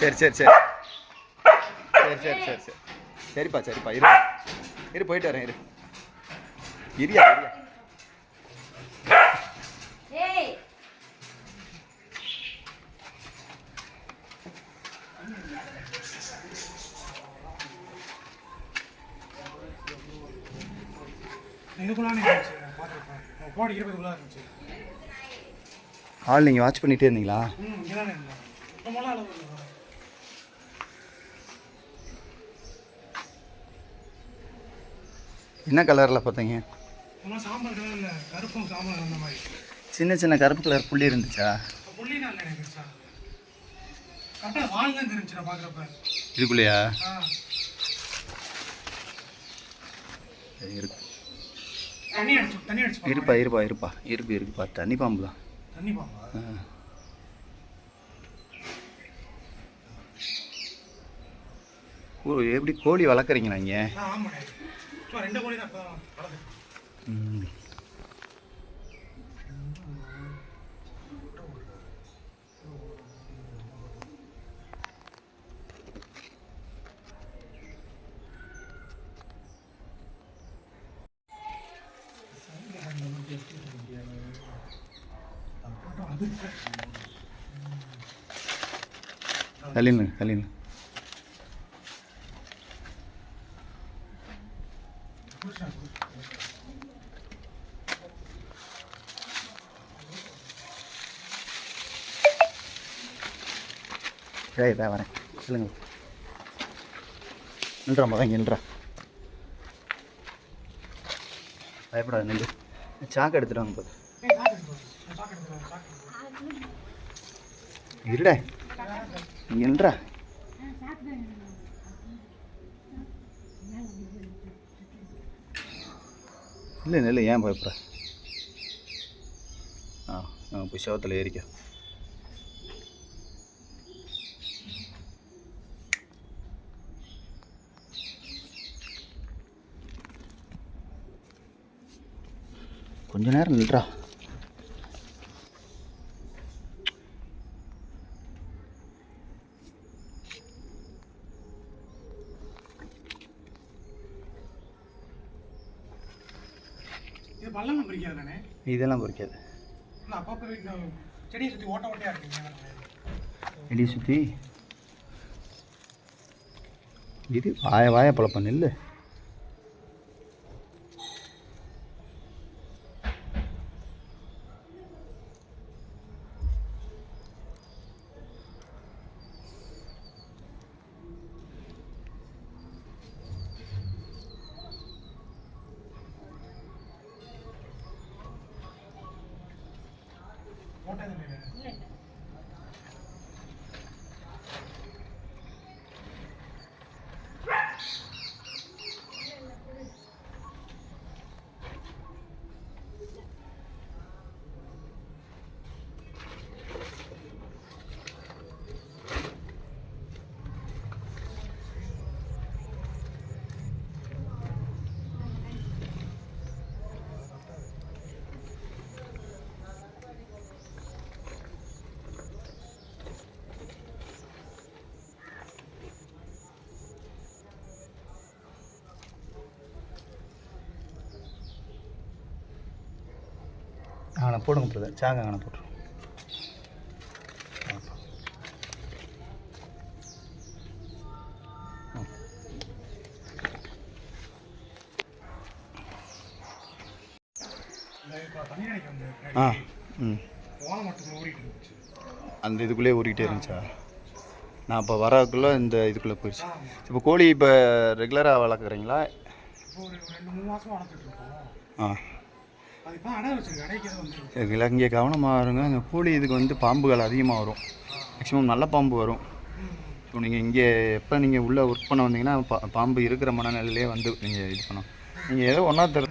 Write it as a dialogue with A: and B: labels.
A: சரி சரி சரி. சரி சரி சரி சரி. சரிப்பா சரிப்பா. இரு. இரு போயிட்டு வரேன் இரு. இரியா இரியா. ஆள் நீங்கள் வாட்ச் பண்ணிகிட்டே இருந்தீங்களா
B: ம் இங்கே தானே இருந்தேன் ரொம்பலாம் அளவு இல்லை
A: என்ன கலரில் பார்த்தீங்க? சின்ன சின்ன கருப்பு கலர் புள்ளி இருந்துச்சா? இதுக்குள்ளேயா? இருக்கு. இருப்பா இருப்பா இருப்பா. இருக்கு இருக்குப்பா தண்ணி பாம்பு தான்.
B: தண்ணி பாம்பா?
A: எப்படி கோழி வளர்க்குறீங்களா இங்கே?
B: ரெண்டு கோடி தான் இப்போ வளர்த்து.
A: சரி இதாக வரேன். சொல்லுங்க. நின்றா மகன் நின்றா பயப்படாத நெல் சாக்கு எடுத்துட்டு வாங்க போது. இருடா. இங்க நில்றா. இல்லை ஏன் பயப்படுற? ஆ ஆ போய் சவத்தில் ஏறிக்கோ. கொஞ்ச நேரம் நில்றா. இதெல்லாம் பொறிக்காது.
B: செடியை சுற்றி ஓட்ட ஓட்டையாக இருக்குங்க
A: வெளியே சுற்றி இது வாய வாய பழப்பம் நெல்லு.
B: ஓட்டை தானே
A: அங்கே போடுங்க பிரதர். சாங்க அங்கே போட்டுரும்
B: இந்த இப்போ தண்ணி அணைக்க வந்து
A: ஆ ம் அந்த இதுக்குள்ளே ஊறிக்கிட்டே இருந்துச்சா? நான் இப்போ வரக்குள்ளே இந்த இதுக்குள்ளே போயிடுச்சு இப்போ கோழி இப்போ ரெகுலராக வளர்க்குறீங்களா?
B: இப்போ ஒரு ரெண்டு மூணு மாதம் வளர்த்துட்டு இருக்கோம்.
A: ஆ. இங்கே கவனமாக இருங்க. இந்த கூலி இதுக்கு வந்து பாம்புகள் அதிகமாக வரும். மேக்ஸிமம் நல்ல பாம்பு வரும். ஸோ நீங்கள் இங்கே எப்போ நீங்கள் உள்ளே ஒர்க் பண்ண வந்தீங்கன்னா பா பாம்பு இருக்கிற மனநிலையிலே வந்து நீங்கள் இது பண்ணணும். நீங்கள் ஏதோ ஒன்றா தர